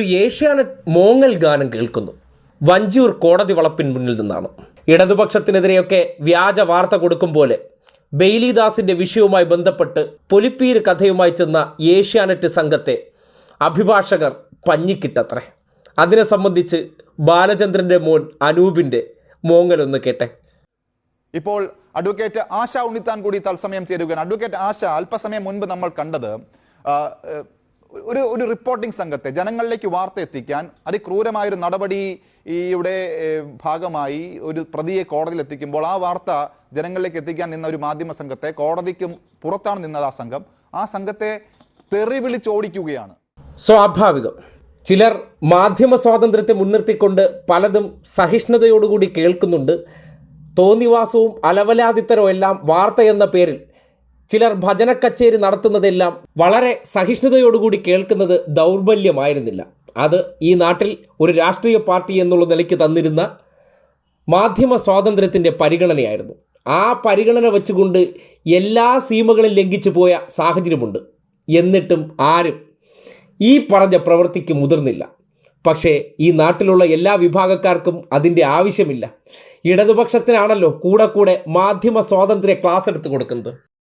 ഒരു ഏഷ്യാനെറ്റ് മോങ്ങൽ ഗാനം കേൾക്കുന്നു. വഞ്ചിയൂർ കോടതി വളപ്പിൻ മുന്നിൽ നിന്നാണ്. ഇടതുപക്ഷത്തിനെതിരെയൊക്കെ വ്യാജ വാർത്ത കൊടുക്കും പോലെ ബെയ്ലിദാസിന്റെ വിഷയവുമായി ബന്ധപ്പെട്ട് പൊലിപ്പീര് കഥയുമായി ചെന്ന ഏഷ്യാനെറ്റ് സംഘത്തെ അഭിഭാഷകർ പഞ്ഞിക്കിട്ടത്രേ. അതിനെ സംബന്ധിച്ച് ബാലചന്ദ്രന്റെ മോൻ അനൂപിന്റെ മോങ്ങലൊന്ന് കേട്ടെ. ഇപ്പോൾ അഡ്വക്കേറ്റ് ആശ ഉണ്ണിത്താൻ കൂടി തത്സമയം ചേരുകയാണ്. അഡ്വക്കേറ്റ് ആശ അല്പസമയം മുൻപ് നമ്മൾ കണ്ടത് ഒരു ഒരു റിപ്പോർട്ടിംഗ് സംഘത്തെ ജനങ്ങളിലേക്ക് വാർത്ത എത്തിക്കാൻ അതിക്രൂരമായൊരു നടപടിയുടെ ഭാഗമായി ഒരു പ്രതിയെ കോടതിയിൽ എത്തിക്കുമ്പോൾ ആ വാർത്ത ജനങ്ങളിലേക്ക് എത്തിക്കാൻ നിന്ന ഒരു മാധ്യമ സംഘത്തെ കോടതിക്കും പുറത്താണ് നിന്നത് ആ സംഘം. ആ സംഘത്തെ തെറി വിളിച്ചോടിക്കുകയാണ് സ്വാഭാവികം. ചിലർ മാധ്യമ സ്വാതന്ത്ര്യത്തെ മുൻനിർത്തിക്കൊണ്ട് പലതും സഹിഷ്ണുതയോടുകൂടി കേൾക്കുന്നുണ്ട്. തോന്നിവാസവും അലവലാതിത്തരവും എല്ലാം വാർത്ത എന്ന പേരിൽ ചിലർ ഭജന കച്ചേരി നടത്തുന്നതെല്ലാം വളരെ സഹിഷ്ണുതയോടുകൂടി കേൾക്കുന്നത് ദൗർബല്യമായിരുന്നില്ല. അത് ഈ നാട്ടിൽ ഒരു രാഷ്ട്രീയ പാർട്ടി എന്നുള്ള നിലയ്ക്ക് തന്നിരുന്ന മാധ്യമ സ്വാതന്ത്ര്യത്തിന്റെ പരിഗണനയായിരുന്നു. ആ പരിഗണന വെച്ചുകൊണ്ട് എല്ലാ സീമകളും ലംഘിച്ചു പോയ സാഹചര്യമുണ്ട്. എന്നിട്ടും ആരും ഈ പറഞ്ഞ പ്രവൃത്തിക്ക് മുതിർന്നില്ല. പക്ഷേ ഈ നാട്ടിലുള്ള എല്ലാ വിഭാഗക്കാർക്കും അതിന്റെ ആവശ്യമില്ല. ഇടതുപക്ഷത്തിനാണല്ലോ കൂടെ കൂടെ മാധ്യമ സ്വാതന്ത്ര്യ ക്ലാസ് എടുത്തു കൊടുക്കുന്നത്.